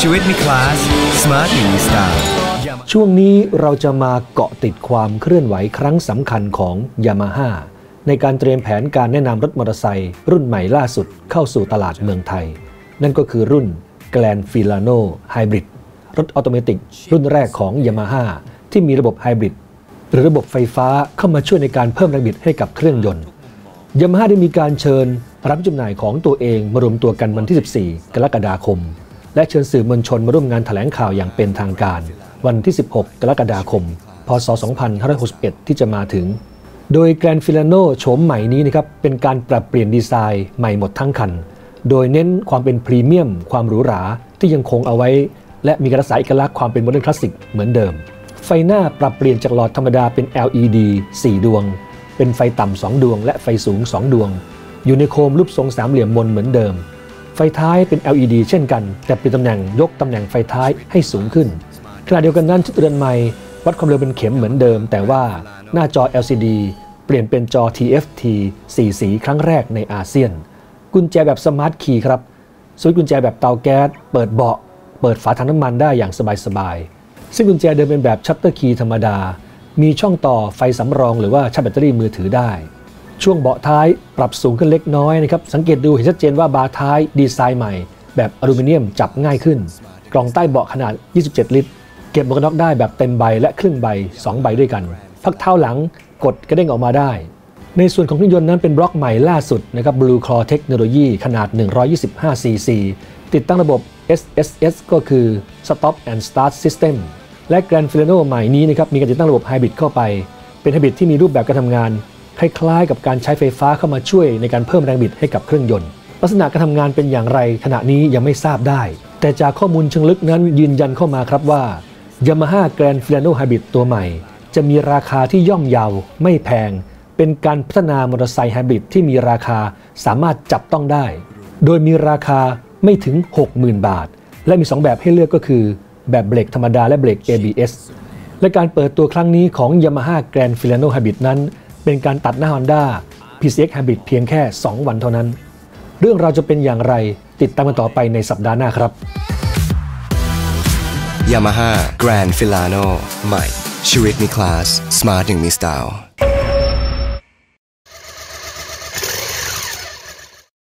ชีวิตมีคลาสสมาร์ทมีสไตล์ช่วงนี้เราจะมาเกาะติดความเคลื่อนไหวครั้งสำคัญของยามาฮ่าในการเตรียมแผนการแนะนำรถมอเตอร์ไซค์รุ่นใหม่ล่าสุดเข้าสู่ตลาดเมืองไทย นั่นก็คือรุ่น Grand Filano Hybrid รถออโตเมติกรุ่นแรกของยามาฮ่าที่มีระบบไฮบริดหรือระบบไฟฟ้าเข้ามาช่วยในการเพิ่มแรงบิดให้กับเครื่องยนต์ยามาฮ่าได้มีการเชิญรับจำหน่ายของตัวเองมารวมตัวกันวันที่ 14 กรกฎาคม และเชิญสื่อมวลชนมาร่วมงานแถลงข่าวอย่างเป็นทางการ วันที่ 16 กรกฎาคม พศ 2561 ที่จะมาถึง โดย Grand Filano โฉมใหม่นี้นะครับเป็นการปรับเปลี่ยนดีไซน์ใหม่หมดทั้งคัน โดยเน้นความเป็นพรีเมียม ความหรูหราที่ยังคงเอาไว้ และมีการรักษาเอกลักษณ์ความเป็นโมเดิร์นคลาสสิกเหมือนเดิม ไฟหน้าปรับเปลี่ยนจากหลอดธรรมดาเป็น LED 4 ดวง เป็นไฟต่ำ2ดวง และไฟสูง 2 ดวง อยู่ในโคมรูปทรงสามเหลี่ยมมนเหมือนเดิม ไฟท้ายเป็น LED เช่นกัน แต่เปลี่ยนตำแหน่งยกตำแหน่งไฟท้ายให้สูงขึ้นขณะเดียวกันนั้นชุดเรือนใหม่วัดความเร็วเป็นเข็มเหมือนเดิม แต่ว่าหน้าจอ LCD เปลี่ยนเป็นจอ TFT 4 สีครั้งแรกในอาเซียน กุญแจแบบสมาร์ทคีย์ครับสวิตช์กุญแจแบบเตาแก๊สเปิดเบาะ เปิดฝาถังน้ำมันได้อย่างสบายๆซึ่งกุญแจเดิมเป็นแบบชัตเตอร์คีย์ธรรมดา มีช่องต่อไฟสำรองหรือว่าชาร์จแบตเตอรี่มือถือได้ ช่วงเบาะท้ายปรับสูงขึ้นเล็กน้อยนะครับ สังเกตดูเห็นชัดเจนว่าบาร์ท้ายดีไซน์ใหม่ แบบอลูมิเนียมจับง่ายขึ้น กล่องใต้เบาะขนาด 27 ลิตร เก็บหมวกกันน็อกได้แบบเต็มใบและครึ่งใบ 2 ใบด้วยกัน พักเท้าหลังกดกระเด้งออกมาได้ ในส่วนของเครื่องยนต์นั้นเป็นบล็อกใหม่ล่าสุดนะครับ Blue Claw Technology ขนาด 125 cc ติดตั้งระบบ SSS ก็คือ Stop and Start System และ Grand Filano ใหม่นี้นะครับมีการติดตั้งระบบไฮบริดเข้าไป เป็นไฮบริดที่มีรูปแบบการทำงาน คล้ายๆ กับการใช้ไฟฟ้าเข้ามาช่วยในการเพิ่มแรงบิดให้กับเครื่องยนต์ ลักษณะการทำงานเป็นอย่างไรขณะนี้ยังไม่ทราบได้ แต่จากข้อมูลเชิงลึกนั้นยืนยันเข้ามาครับว่า Yamaha Grand Filano Hybrid ตัวใหม่ จะมีราคาที่ย่อมเยาไม่แพง เป็นการพัฒนามอเตอร์ไซค์ไฮบริดที่มีราคาสามารถจับต้องได้ โดยมีราคาไม่ถึง 60,000 บาท และมี 2 แบบให้เลือกก็คือ แบบเบรกธรรมดาและเบรก ABS และการเปิดตัวครั้งนี้ของ Yamaha Grand Filano Hybrid นั้น เป็นการตัดหน้า Honda PCX Habit เพียงแค่ 2 วันเท่านั้น เรื่องราวจะเป็นอย่างไรติดตามกันต่อไปในสัปดาห์หน้าครับ Yamaha Grand Filano ใหม่ชีวิตมีคลาส สมาร์ทอย่างมีสไตล์